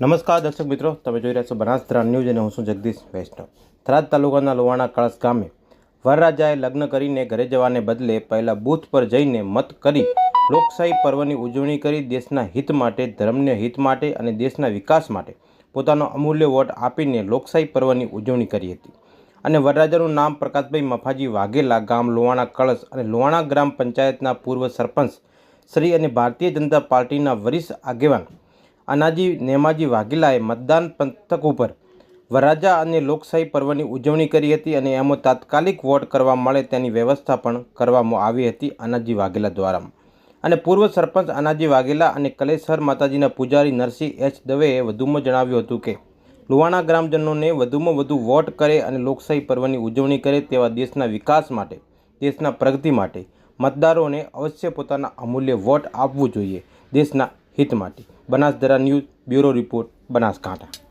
નમસ્કાર દર્શક મિત્રો, તમે જોઈ રહ્યા છો બનાસધરા ન્યૂઝ અને હું છું જગદીશ વૈષ્ણવ. થરાદ તાલુકાના લોહાણા કળશ ગામે વરરાજાએ લગ્ન કરીને ઘરે જવાને બદલે પહેલાં બૂથ પર જઈને મત કરી લોકશાહી પર્વની ઉજવણી કરી દેશના હિત માટે, ધર્મને હિત માટે અને દેશના વિકાસ માટે પોતાનો અમૂલ્ય વોટ આપીને લોકશાહી પર્વની ઉજવણી કરી હતી. અને વરરાજાનું નામ પ્રકાશભાઈ મફાજી વાઘેલા ગામ લોહાણા કળશ અને લોહાણા ગ્રામ પંચાયતના પૂર્વ સરપંચ શ્રી અને ભારતીય જનતા પાર્ટીના વરિષ્ઠ આગેવાન અનાજી નેમાજી વાઘેલાએ મતદાન પંથક ઉપર વરાજા અને લોકશાહી પર્વની ઉજવણી કરી હતી અને એમાં તાત્કાલિક વોટ કરવા મળે તેની વ્યવસ્થા પણ કરવામાં આવી હતી અનાજી વાઘેલા દ્વારા. અને પૂર્વ સરપંચ અનાજી વાઘેલા અને કલેશ્વર માતાજીના પૂજારી નરસિંહ એચ દવેએ વધુમાં જણાવ્યું હતું કે, લુવાણા ગ્રામજનોને વધુમાં વધુ વોટ કરે અને લોકશાહી પર્વની ઉજવણી કરે તેવા દેશના વિકાસ માટે, દેશના પ્રગતિ માટે મતદારોને અવશ્ય પોતાના અમૂલ્ય વોટ આપવું જોઈએ, દેશના હિત માટે. Banasdara news bureau report Banaskantha.